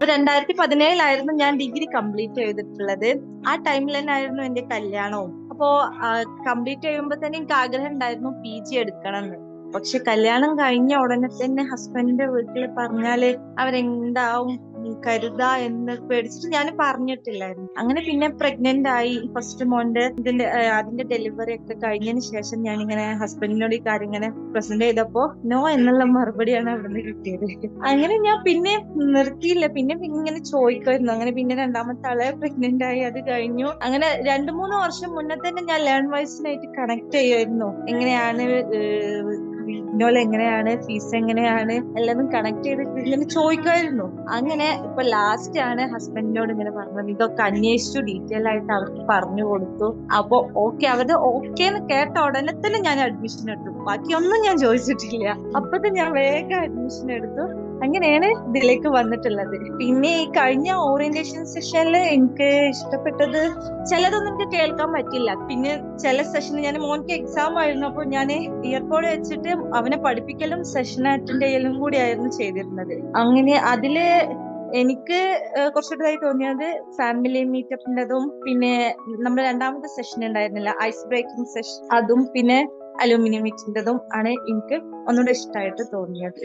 അപ്പൊ രണ്ടായിരത്തി പതിനേഴിലായിരുന്നു ഞാൻ ഡിഗ്രി കംപ്ലീറ്റ് ചെയ്തിട്ടുള്ളത്. ആ ടൈമിൽ തന്നെ ആയിരുന്നു എന്റെ കല്യാണവും. അപ്പോ കംപ്ലീറ്റ് ചെയ്യുമ്പോൾ തന്നെ എനിക്ക് ആഗ്രഹം ഉണ്ടായിരുന്നു പി ജി എടുക്കണം എന്ന് പക്ഷെ കല്യാണം കഴിഞ്ഞ ഉടനെ തന്നെ ഹസ്ബൻഡിന്റെ വീട്ടിൽ പറഞ്ഞാൽ അവരെന്താവും? കരുതാ എന്ന് പേടിച്ചിട്ട് ഞാൻ പറഞ്ഞിട്ടില്ലായിരുന്നു. അങ്ങനെ പിന്നെ പ്രഗ്നന്റ് ആയി. ഫസ്റ്റ് മോന്റെ ഇതിന്റെ അതിന്റെ ഡെലിവറി ഒക്കെ കഴിഞ്ഞതിന് ശേഷം ഞാൻ ഇങ്ങനെ ഹസ്ബൻഡിനോട് ഈ കാര്യം ഇങ്ങനെ പ്രസന്റ് ചെയ്തപ്പോ നോ എന്നുള്ള മറുപടിയാണ് അവിടുന്ന് കിട്ടിയത്. അങ്ങനെ ഞാൻ പിന്നെ നിർത്തിയില്ല. പിന്നെ പിന്നെ ഇങ്ങനെ ചോദിക്കുമായിരുന്നു. അങ്ങനെ പിന്നെ രണ്ടാമത്തെ ആളെ പ്രഗ്നന്റ് ആയി. അത് കഴിഞ്ഞു. അങ്ങനെ രണ്ടു മൂന്ന് വർഷം മുന്നേ തന്നെ ഞാൻ ലേൺ വൈസിനായിട്ട് കണക്ട് ചെയ്യുമായിരുന്നു. എങ്ങനെയാണ് ഇന്നോല എങ്ങനെയാണ് ഫീസ് എങ്ങനെയാണ് എല്ലാതും കണക്ട് ചെയ്ത് ഇങ്ങനെ ചോദിക്കുമായിരുന്നു. അങ്ങനെ ഇപ്പൊ ലാസ്റ്റ് ആണ് ഹസ്ബൻഡിനോട് ഇങ്ങനെ പറഞ്ഞത്. ഇതൊക്കെ അന്വേഷിച്ചു ഡീറ്റെയിൽ ആയിട്ട് അവർക്ക് പറഞ്ഞു കൊടുത്തു. അപ്പൊ ഓക്കെ അവർ ഓക്കെ എന്ന് കേട്ട ഉടനെ തന്നെ ഞാൻ അഡ്മിഷൻ എടുത്തു. ബാക്കിയൊന്നും ഞാൻ ചോദിച്ചിട്ടില്ല. അപ്പത്തെ ഞാൻ വേഗം അഡ്മിഷൻ എടുത്തു. അങ്ങനെയാണ് ഇതിലേക്ക് വന്നിട്ടുള്ളത്. പിന്നെ ഈ കഴിഞ്ഞ ഓറിയന്റേഷൻ സെഷനിൽ എനിക്ക് ഇഷ്ടപ്പെട്ടത് ചിലതൊന്നും എനിക്ക് കേൾക്കാൻ പറ്റില്ല. പിന്നെ ചില സെഷനിൽ ഞാൻ മോൻക്ക് എക്സാം ആയിരുന്നു. അപ്പോൾ ഞാൻ ഇയർപോഡ് വെച്ചിട്ട് അവനെ പഠിപ്പിക്കലും സെഷൻ അറ്റൻഡ് ചെയ്യലും കൂടി ആയിരുന്നു ചെയ്തിരുന്നത്. അങ്ങനെ അതിൽ എനിക്ക് കുറച്ചുകൂടി തോന്നിയത് ഫാമിലി മീറ്റപ്പിന്റെതും പിന്നെ നമ്മൾ രണ്ടാമത്തെ സെഷൻ ഉണ്ടായിരുന്നില്ല ഐസ് ബ്രേക്കിംഗ് സെഷൻ അതും പിന്നെ അലൂമിനിയം മീറ്റിന്റെതും ആണ് എനിക്ക് ഒന്നുകൂടെ ഇഷ്ടമായിട്ട് തോന്നിയത്.